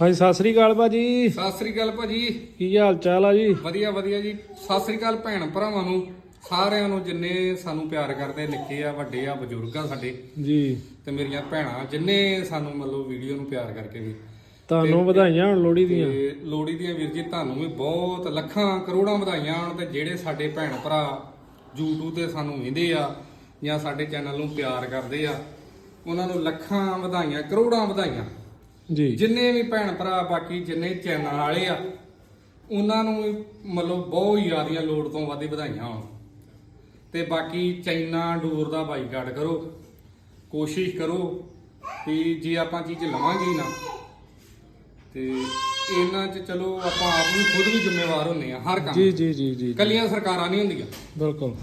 ਹਾਂਜੀ ਸਤਿ ਸ੍ਰੀ ਅਕਾਲ ਭਾਜੀ। ਸਤਿ ਸ੍ਰੀ ਅਕਾਲ ਭਾਜੀ। ਕੀ ਹਾਲ ਚਾਲ ਆ ਜੀ? ਵਧੀਆ ਵਧੀਆ ਜੀ। ਸਤਿ ਸ੍ਰੀ ਅਕਾਲ ਭੈਣ ਭਰਾਵਾਂ ਨੂੰ। ਸਾਰਿਆਂ ਨੂੰ ਜਿੰਨੇ ਸਾਨੂੰ ਪਿਆਰ ਕਰਦੇ ਨਿੱਕੇ ਆ ਵੱਡੇ ਆ ਬਜ਼ੁਰਗ ਆ ਸਾਡੇ ਜੀ। ਤੇ ਮੇਰੀਆਂ ਭੈਣਾਂ ਜਿੰਨੇ ਸਾਨੂੰ ਮਤਲਬ ਵੀਡੀਓ ਨੂੰ ਪਿਆਰ ਕਰਕੇ ਵੀ। ਤੁਹਾਨੂੰ ਵਧਾਈਆਂ ਹੁਣ ਲੋਹੜੀ ਦੀਆਂ। ਲੋਹੜੀ ਦੀਆਂ ਵੀਰ ਜੀ ਤੁਹਾਨੂੰ ਵੀ ਬਹੁਤ ਲੱਖਾਂ ਕਰੋੜਾਂ ਵਧਾਈਆਂ ਹੋਣ ਤੇ ਜਿਹੜੇ ਸਾਡੇ ਭੈਣ ਭਰਾ YouTube ਤੇ ਸਾਨੂੰ ਵੇਂਦੇ ਆ ਜਾਂ ਸਾਡੇ ਚੈਨਲ ਨੂੰ ਪਿਆਰ ਕਰਦੇ ਆ ਉਹਨਾਂ ਨੂੰ ਲੱਖਾਂ ਵਧਾਈਆਂ ਕਰੋੜਾਂ ਵਧਾਈਆਂ। ਜੀ। ਜਿੰਨੇ ਵੀ ਭੈਣ ਭਰਾ ਬਾਕੀ ਜਿੰਨੇ ਚੈਨਲ ਵਾਲੇ ਆ ਉਹਨਾਂ ਨੂੰ ਵੀ ਮਤਲਬ ਬਹੁਤ ਜ਼ਿਆਦੀਆਂ ਲੋੜ ਤੋਂ ਵੱਧ ਵਧਾਈਆਂ ਹੋਣ। ਤੇ ਬਾਕੀ ਚਾਈਨਾ ਡੋਰ ਦਾ ਬਾਈਕਾਟ ਕਰੋ ਕੋਸ਼ਿਸ਼ ਕਰੋ ਕਿ ਜੇ ਆਪਾਂ ਚੀਜ਼ ਲਵਾਂਗੇ ਨਾ ਤੇ ਇਹਨਾਂ 'ਚ ਚਲੋ ਆਪਾਂ ਆਪ ਵੀ ਖੁਦ ਵੀ ਜ਼ਿੰਮੇਵਾਰ ਹੁੰਨੇ ਆ ਹਰ ਕੰਮ ਜੀ ਜੀ ਜੀ ਜੀ। ਕੱਲੀਆਂ ਸਰਕਾਰਾਂ ਨਹੀਂ ਹੁੰਦੀਆਂ। ਬਿਲਕੁਲ।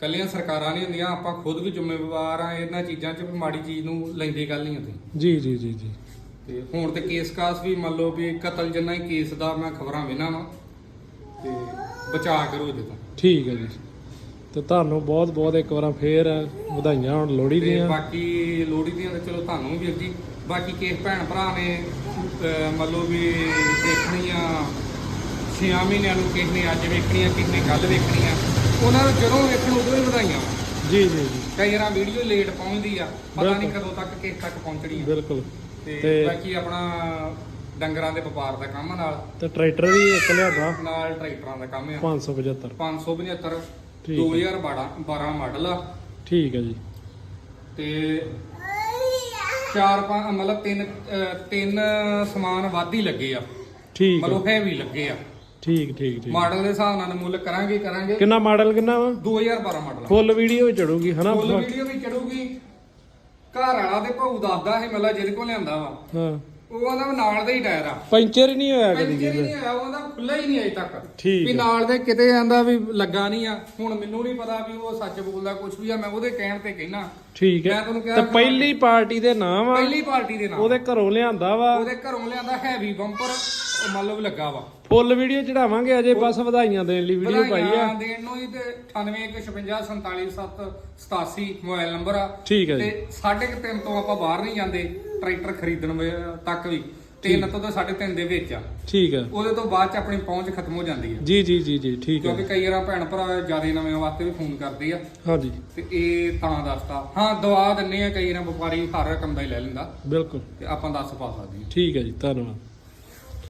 ਕੱਲੀਆਂ ਸਰਕਾਰਾਂ ਨਹੀਂ ਹੁੰਦੀਆਂ ਆਪਾਂ ਖੁਦ ਵੀ ਜ਼ਿੰਮੇਵਾਰ ਆ ਇਹਨਾਂ ਚੀਜ਼ਾਂ 'ਚ ਵੀ ਮਾੜੀ ਚੀਜ਼ ਨੂੰ ਲੈਂਦੇ ਗੱਲ ਨਹੀਂ ਹੁੰਦੀ। ਜੀ ਜੀ ਜੀ ਜੀ। ਤੇ ਹੁਣ ਤੇ ਕੇਸ ਕਾਸ ਵੀ ਮੰਨ ਲਓ ਵੀ ਕਤਲ ਜਿੰਨਾ ਹੀ ਕੇਸ ਦਾ ਮੈਂ ਖਬਰਾਂ ਵੇਨਾ ਵਾਂ ਤੇ ਬਚਾ ਕਰੋ ਇਹਦੇ ਤੋਂ। ਠੀਕ ਹੈ ਜੀ। ਤੇ ਤੁਹਾਨੂੰ ਬਹੁਤ ਬਹੁਤ ਇੱਕ ਵਾਰ ਫੇਰ ਵਧਾਈਆਂ ਹੁਣ ਲੋਹੜੀ ਤੇ ਦੀਆਂ। ਬਾਕੀ ਲੋਹੜੀ ਦੀਆਂ ਤਾਂ ਚਲੋ ਤੁਹਾਨੂੰ ਵੀ ਜੀ ਬਾਕੀ ਕਿਸ ਭੈਣ ਭਰਾ ਨੇ ਅਹ, ਮੰਨ ਲਓ ਵੀ ਦੇਖਣੀਆਂ 6 ਮਹੀਨਿਆਂ ਨੂੰ ਕਿਸ ਨੇ ਅੱਜ ਵੇਖਣੀਆਂ ਕਿਸ ਨੇ ਕੱਲ ਵੇਖਣੀਆਂ ਉਹਨਾਂ ਨੂੰ ਜਦੋਂ ਵੇਖਣ ਉਦੋਂ ਹੀ ਵਧਾਈਆਂ। ਜੀ ਜੀ ਜੀ। ਕਈ ਵਾਰ ਵੀਡੀਓ ਲੇਟ ਪਹੁੰਚਦੀ ਆ ਪਤਾ ਨਹੀਂ ਬਿਲਕੁਲ। ਕਦੋਂ ਤੱਕ ਕਿਸ ਤੱਕ ਪਹੁੰਚਣੀ ਆ। ਬਿਲਕੁਲ। ਤੇ ਬਾਕੀ ਆਪਣਾ ਡੰਗਰਾਂ ਦੇ ਵਪਾਰ ਦਾ ਕੰਮ ਆ ਨਾਲ ਤੇ ਟਰੈਕਟਰ ਵੀ ਇੱਕ ਲਿਆਦਾ ਨਾਲ ਟਰੈਕਟਰਾਂ ਦਾ ਕੰਮ ਆ। 575 575 ਠੀਕ ਹੈ। 2012 12 ਮਾਡਲ ਆ। ਠੀਕ ਹੈ ਜੀ। ਤੇ ਚਾਰ ਪੰਜ ਮਤਲਬ ਤਿੰਨ ਤਿੰਨ ਸਮਾਨ ਵੱਧ ਹੀ ਲੱਗੇ ਆ। ਠੀਕ ਮਤਲਬ ਹੈਵੀ ਲੱਗੇ ਆ। ਠੀਕ ਠੀਕ ਠੀਕ। ਮਾਡਲ ਦੇ ਹਿਸਾਬ ਨਾਲ ਮੁੱਲ ਕਰਾਂਗੇ ਕਰਾਂਗੇ। ਕਿੰਨਾ ਮਾਡਲ ਕਿੰਨਾ ਵਾ? 2012 ਮਾਡਲ ਫੁੱਲ ਵੀਡੀਓ ਚੜੂਗੀ ਹਨਾ? ਫੁੱਲ ਵੀਡੀਓ ਵੀ ਚੜੂਗੀ। ਘਰ ਵਾਲਾ ਤੇ ਭਾਊ ਦੱਸਦਾ ਇਹ ਮਤਲਬ ਜਿਹਦੇ ਕੋਲ ਲਿਆਂਦਾ ਵਾ। ਹਾਂ। ਉਹ ਆਂਦਾ ਨਾਲ ਦਾ ਹੀ ਟਾਇਰ ਆ। ਪੈਂਚਰ ਹੀ ਨਹੀਂ ਹੋਇਆ ਕਦੀ ਪੈਂਚਰ ਹੀ ਨਹੀਂ ਆਇਆ ਉਹਦਾ ਖੁੱਲਾ ਹੀ ਨਹੀਂ ਅਜੇ ਤੱਕ। ਠੀਕ ਵੀ। ਨਾਲ ਦੇ ਕਿਤੇ ਆਂਦਾ ਵੀ ਲੱਗਾ ਨਹੀਂ ਆ। ਹੁਣ ਮੈਨੂੰ ਨਹੀਂ ਪਤਾ ਵੀ ਉਹ ਸੱਚ ਬੋਲਦਾ ਕੁਝ ਵੀ ਆ ਮੈਂ ਉਹਦੇ ਕਹਿਣ ਤੇ ਕਹਿਣਾ ਠੀਕ ਹੈ। ਮੈਂ ਤੁਹਾਨੂੰ ਕਿਹਾ ਤੇ ਪਹਿਲੀ ਪਾਰਟੀ ਦੇ ਨਾਮ ਆ ਪਹਿਲੀ ਪਾਰਟੀ ਦੇ ਨਾਲ ਉਹਦੇ ਘਰੋਂ ਲਿਆਂਦਾ ਵਾ? ਉਹਦੇ ਘਰੋਂ ਲਿਆਂਦਾ ਹੈਵੀ ਬੰਪਰ ਵੀ ਲੱਗਾ ਵਾ। ਫੁੱਲ ਵੀਡੀਓ ਚੜਾਵਾਂਗੇ ਅਜੇ ਬਸ ਵਧਾਈਆਂ ਦੇਣ ਲਈ ਵੀਡੀਓ ਪਾਈ ਆ। ਵਧਾਈਆਂ ਦੇਣ ਨੂੰ ਹੀ ਤੇ 9815474787 ਮੋਬਾਈਲ ਨੰਬਰ ਆ। ਠੀਕ ਹੈ ਤੇ ਸਾਢੇ ਕੁ ਤਿੰਨ ਤੋਂ ਆਪਾਂ ਬਾਹਰ ਨਹੀਂ ਜਾਂਦੇ। ਟਰੈਕਟਰ ਖਰੀਦਣ ਵੇ- ਤੱਕ ਵੀ। ਤਿੰਨ ਤੋਂ ਤਾਂ ਸਾਢੇ ਤਿੰਨ ਦੇ ਵਿੱਚ ਆ। ਠੀਕ ਹੈ ਉਹਦੇ ਤੋਂ ਬਾਅਦ ਚ ਆਪਣੀ ਪਹੁੰਚ ਖਤਮ ਹੋ ਜਾਂਦੀ ਹੈ ਜੀ ਜੀ ਜੀ ਜੀ ਠੀਕ ਕਿਉਂਕਿ ਹੈ ਕਈ ਵਾਰ ਭੈਣ ਭਰਾ ਜ਼ਿਆਦਾ ਨਵੇਂ ਵਾਸਤੇ ਵੀ ਫੋਨ ਕਰਦੇ ਆ। ਹਾਂਜੀ। ਤੇ ਇਹ ਤਾਂ ਦੱਸਦਾ ਹਾਂ ਦਵਾ ਦਿੰਨੇ ਆ ਕਈ ਵਾਰ ਵਪਾਰੀ ਹਰ ਰਕਮ ਦਾ ਹੀ ਲੈ ਲੈਂਦਾ। ਬਿਲਕੁਲ। ਤੇ ਆਪਾਂ ਦੱਸ ਪਾ ਸਕਦੇ ਹਾਂ ਠੀਕ ਹੈ ਜੀ ਧੰਨਵਾਦ।